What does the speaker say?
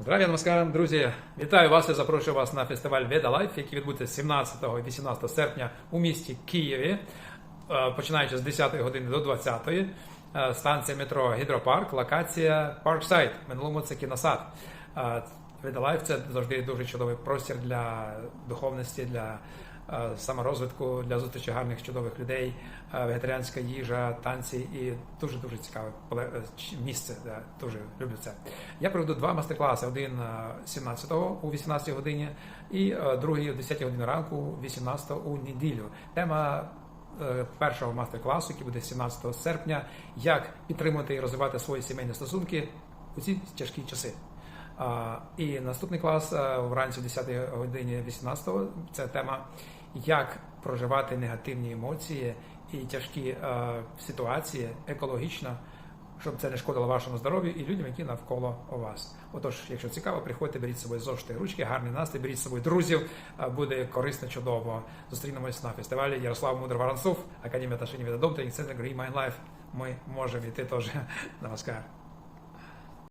Здравия, намаскарам, друзі! Вітаю вас і запрошую вас на фестиваль Веда Лайф, який відбудеться 17 і 18 серпня у місті Києві, е, починаючи з 10 години до 20. Е, Станція метро Гідропарк, локація Парксайд. Минулому це кіносад. Е, Веда Лайф це завжди дуже чудовий простір для духовності, для саморозвитку, для зустрічі гарних чудових людей, е, вегетаріанська їжа, танці і дуже дуже цікаве е, місце. Дуже люблю це. Я проведу два мастер-класи: один е, 17-го у 18 годині, і е, другий о 10 годині ранку, 18 у неділю. Тема е, першого мастер-класу, який буде 17 серпня, як підтримувати і розвивати свої сімейні стосунки у ці тяжкі часи. І наступний клас вранці о 10 годині 18-го – це тема, як проживати негативні емоції і тяжкі ситуації екологічно, щоб це не шкодило вашому здоров'ю і людям, які навколо вас. Отож, якщо цікаво, приходьте, беріть з собою зошити ручки, гарний настрій, беріть з собою друзів, буде корисно, чудово. Зустрінемось на фестивалі Ярослав Мудр Воронцов, Академія Ташині Відодом, тренінг центр Green Mind Life. Ми можемо йти теж. Намаскар.